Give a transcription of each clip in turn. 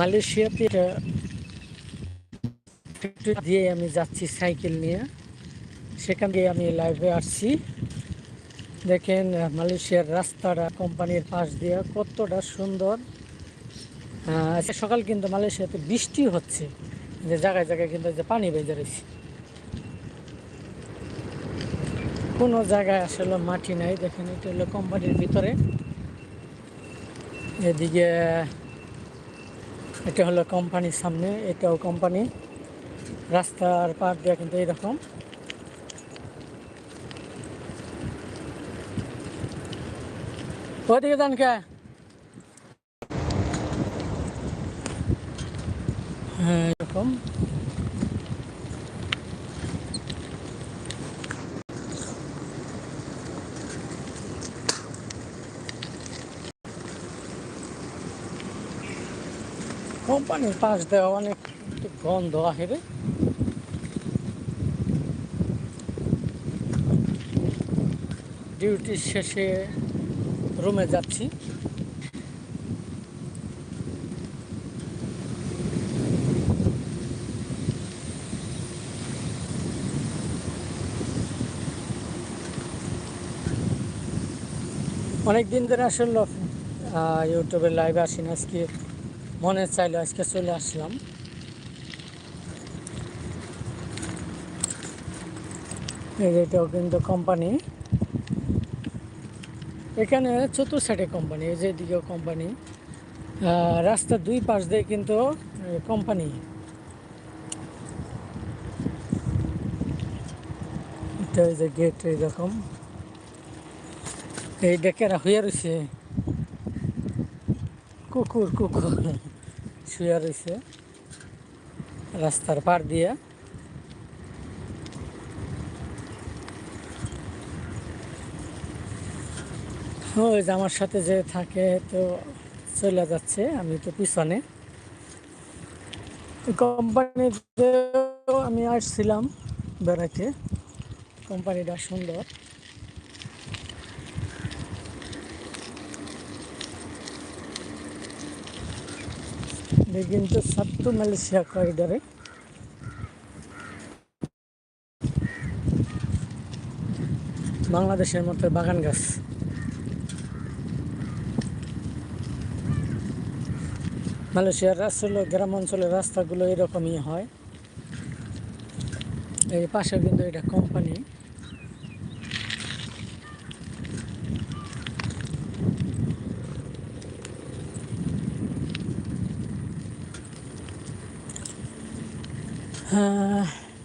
মালয়েশিয়াতে দিয়ে আমি যাচ্ছি সাইকেল নিয়ে। সেখান দিয়ে আমি লাইভে আসছি। দেখেন মালয়েশিয়ার রাস্তাটা, কোম্পানির পাশ দিয়ে কতটা সুন্দর। সকাল কিন্তু মালয়েশিয়াতে বৃষ্টি হচ্ছে। যে জায়গায় জায়গায় কিন্তু যে পানি বেজে রয়েছে। কোনো জায়গায় আসলে মাটি নাই। দেখেন, এটা হলো কোম্পানির ভিতরে। এদিকে এটা হলো কোম্পানির সামনে, এটাও কোম্পানি রাস্তার পার দিয়ে কিন্তু এইরকম। ওদিকে যান কে? হ্যাঁ এরকম। কোম্পানির পাশ দেওয়া অনেক গন্ধ আসবে ডিউটি শেষে রুমে যাচ্ছি। অনেক দিন ধরে আসলে ইউটিউবে লাইভ আসি না আজকে। মনে চাইলো আজকে চলে আসলাম। এটাও কিন্তু কোম্পানি এখানে চতুর সাইডে কোম্পানি এই যে এদিকেও কোম্পানি রাস্তার দুই পাশ দিয়ে কিন্তু কোম্পানি এটা যে গেট এইরকম এই ডেকেরা হয়ে রয়েছে কুকুর কুকুর। শুয়ে রয়েছে রাস্তার পার দিয়ে। ওই যে আমার সাথে যে থাকে তো চলে যাচ্ছে, আমি তো পিছনে। কোম্পানিতে আমি আসছিলাম বেড়াতে কোম্পানিটা সুন্দর। এটা কিন্তু সাত্তু মালয়েশিয়া করিডরে বাংলাদেশের মতো বাগান গাছ। মালয়েশিয়ার রাস্তাগুলো গ্রাম অঞ্চলের রাস্তাগুলো এরকমই হয়। এই পাশে কিন্তু এটা কোম্পানি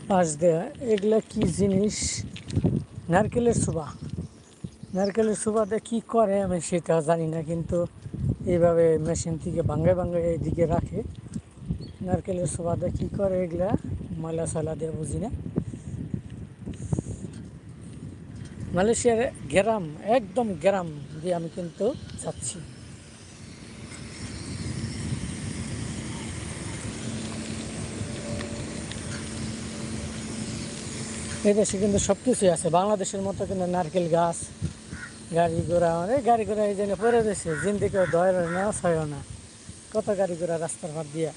পাশ দেওয়া এগুলা কি জিনিস? নারকেলের সুবা নারকেলের সুবাতে কি করে আমি সেটা জানি না, কিন্তু এইভাবে মেশিন থেকে ভাঙ্গায় ভাঙ্গায় এইদিকে রাখে। নারকেলের সুবাদে কি করে এগুলা? ময়লা সয়লা দিয়ে বুঝি না। মালয়েশিয়ার গ্রাম, একদম গ্রাম দিয়ে আমি কিন্তু যাচ্ছি। এই দেশে কিন্তু সব কিছুই আছে। বাংলাদেশের মতো কিন্তু নারকেল গাছ, গাড়ি ঘোড়া এই গাড়ি ঘোড়া এই জন্য পরে রয়েছে। জিন্দিকে দয়ের না ছয় না। কত গাড়ি ঘোড়া রাস্তার ভাত দিয়া।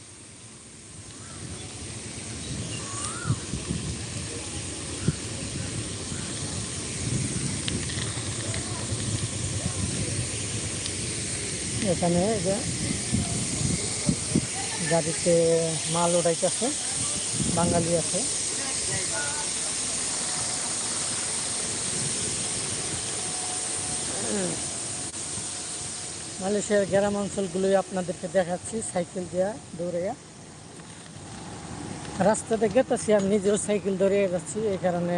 এখানে যে গাড়িতে মাল উঠাইতেছে, বাঙালি আছে। মালয়েশিয়ার গ্রাম অঞ্চলগুলোই আপনাদেরকে দেখাচ্ছি, সাইকেল দিয়া দৌড়াইয়া। রাস্তাতে গেতেছি, আমি নিজেও সাইকেল দৌড়িয়ে যাচ্ছি, এই কারণে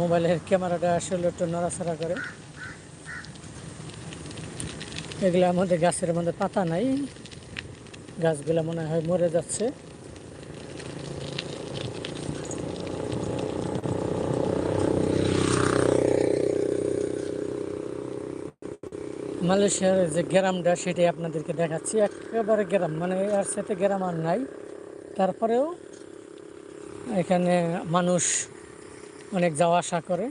মোবাইলের ক্যামেরাটা আসলে একটু নড়াচড়া করে। এগুলো আমাদের গাছের মধ্যে পাতা নাই, গাছগুলো মনে হয় মরে যাচ্ছে। মালয়েশিয়ার যে গ্রামটা, সেটাই আপনাদেরকে দেখাচ্ছি। একেবারে গ্রাম মানে এর সাথে গ্রাম আর নাই। তারপরেও এখানে মানুষ অনেক যাওয়া আসা করে।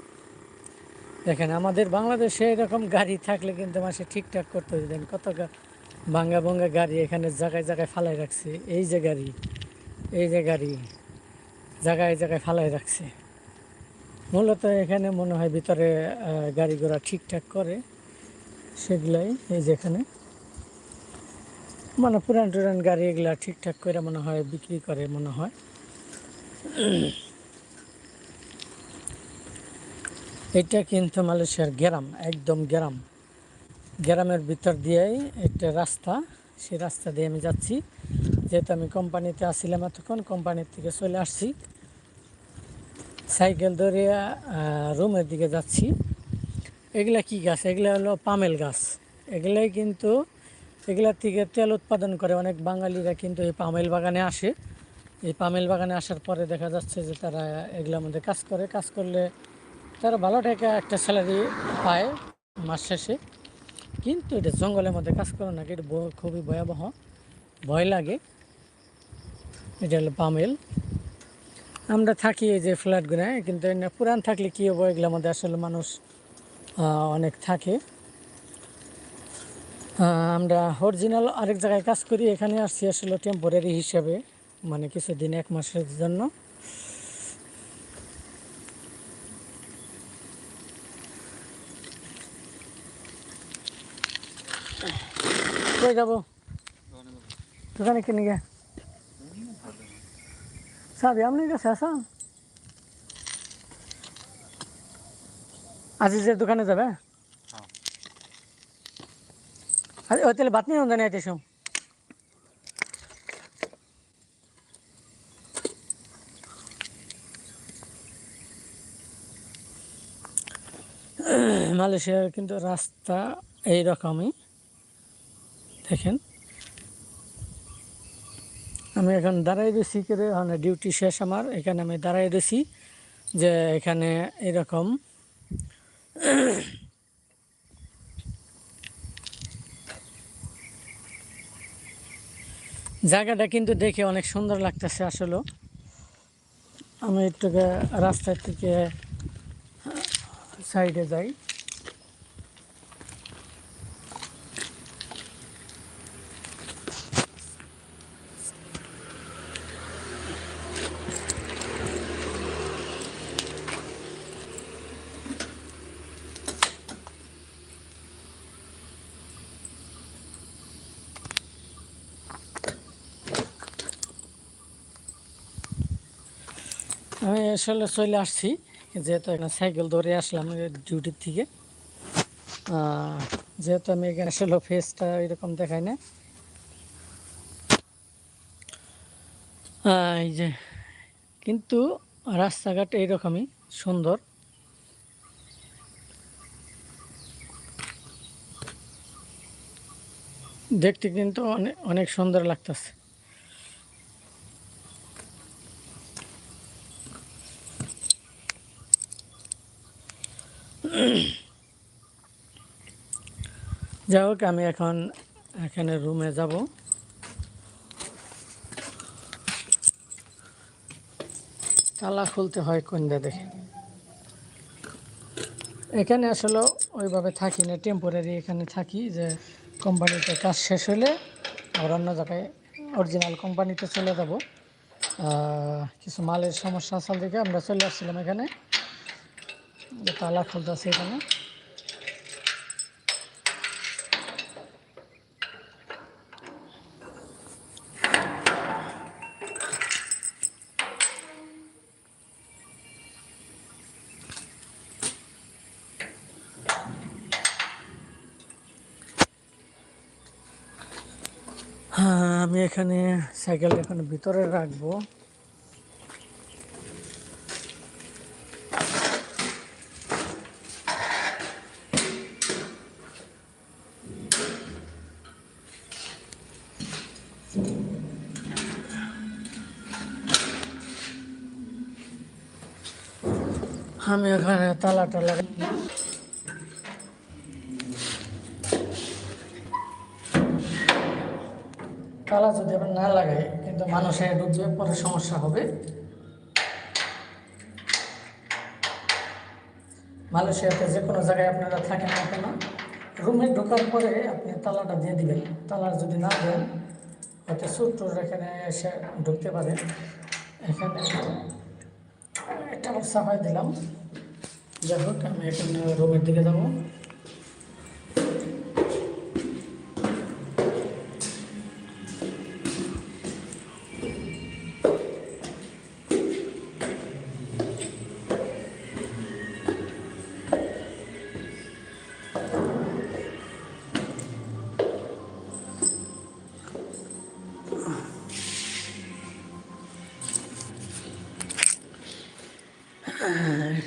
দেখেন আমাদের বাংলাদেশে এরকম গাড়ি থাকলে কিন্তু মাসে ঠিকঠাক করতে দেন কত ভাঙ্গা ভাঙ্গা গাড়ি এখানে জায়গায় জায়গায় ফালাই রাখছে। এই যে গাড়ি, এই যে গাড়ি জায়গায় জায়গায় ফালাই রাখছে। মূলত এখানে মনে হয় ভিতরে গাড়ি ঘোড়া ঠিকঠাক করে। সেগুলাই, এই যে এখানে। মানে পুরান টুরান গাড়ি এগুলা ঠিকঠাক করে মনে হয় বিক্রি করে মনে হয়। এটা কিন্তু মালয়েশিয়ার গ্রাম, একদম গ্রাম। গ্রামের ভিতর দিয়েই একটা রাস্তা, সেই রাস্তা দিয়ে আমি যাচ্ছি। যেহেতু আমি কোম্পানিতে আসছিলাম এতক্ষণ, কোম্পানির থেকে চলে আসছি। সাইকেল ধরে রুমের দিকে যাচ্ছি। এগুলা কি গাছ? এগুলা হলো পামেল গাছ। এগুলাই কিন্তু এগুলার থেকে তেল উৎপাদন করে। অনেক বাঙালিরা কিন্তু এই পামেল বাগানে আসে। এই পামেল বাগানে আসার পরে দেখা যাচ্ছে যে তারা এগুলোর মধ্যে কাজ করে। কাজ করলে তারা ভালো টাকা একটা স্যালারি পায় মাস শেষে। কিন্তু এটা জঙ্গলের মধ্যে কাজ করে নাকি এটা খুবই ভয়াবহ। ভয় লাগে। এটা হলো পামেল। আমরা থাকি এই যে ফ্ল্যাটগুলো কিন্তু পুরান থাকলে কী হব? এগুলোর মধ্যে আসলে মানুষ অনেক থাকে। আমরা অরিজিনাল আরেক জায়গায় কাজ করি, এখানে আসছি আসলে টেম্পোরারি হিসাবে মানে কিছুদিন, এক মাসের জন্য। কই যাব? দোকানে কিনে গে চাবি আপনার কাছে আসা আজিজের দোকানে যাবে? আরে ও তাহলে ভাত নিয়ে জানি আইতে সব মালয়েশিয়ার কিন্তু রাস্তা এই রকমই দেখেন। আমি এখন দাঁড়াই রয়েছি করে মানে ডিউটি শেষ আমার। এখানে আমি দাঁড়াই রয়েছি যে এখানে এরকম জায়গাটা কিন্তু দেখে অনেক সুন্দর লাগতেছে আসলে। আমি একটু রাস্তার থেকে সাইডে যাই। আমি আসলে চলে আসছি, যেহেতু এখানে সাইকেল ধরে আসলাম ডিউটির থেকে যেহেতু আমি এখানে আসলে ফেসটা এরকম দেখাই না এই যে, কিন্তু রাস্তাঘাট এইরকমই সুন্দর। দেখতে কিন্তু অনেক অনেক সুন্দর লাগতেছে। যাই হোক, আমি এখন এখানে রুমে যাব। তালা খুলতে হয় কোনটা দেখে। এখানে আসলে ওইভাবে থাকি না টেম্পোরারি এখানে থাকি যে কোম্পানিতে কাজ শেষ হলে আবার অন্য জায়গায় অরিজিনাল কোম্পানিতে চলে যাব। কিছু মালের সমস্যা আসার দিকে আমরা চলে আসছিলাম এখানে। তালা খুলতেছে এখানে। হ্যাঁ আমি এখানে সাইকেল এখন ভিতরে রাখব। আমি এখানে তালাটা লাগাই তালা যদি আমরা না লাগাই, কিন্তু মানুষে ঢুকবে, পরে সমস্যা হবে। মালয়েশিয়াতে যে কোনো জায়গায় আপনারা থাকেন না কেন, রুমে ঢোকার পরে আপনি তালাটা দিয়ে দিবেন। তালা যদি না দেন, হয়তো চোর এখানে এসে ঢুকতে পারে এখানে আমার সাফাই দিলাম। যাই হোক আমি এখানে রুমের দিকে যাব।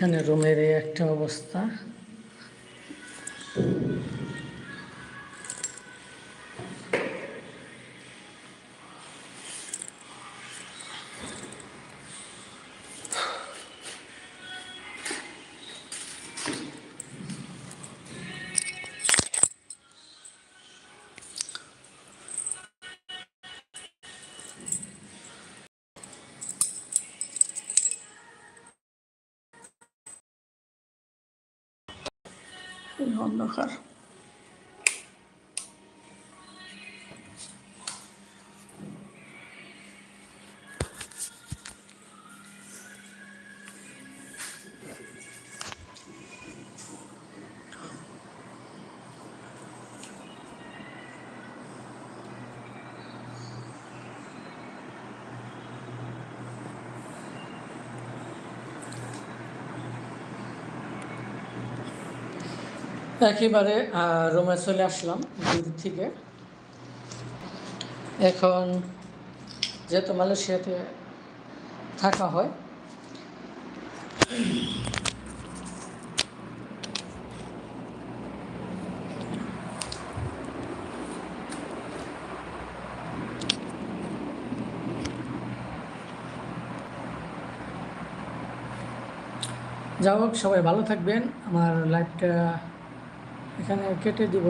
এখানে রুমের এই একটা অবস্থা। এই একেবারে রুমে চলে আসলাম, দূর থেকে। এখন যেহেতু মালয়েশিয়াতে থাকা হয় যা হোক, সবাই ভালো থাকবেন। আমার লাইফটা এখানে কেটে দিব।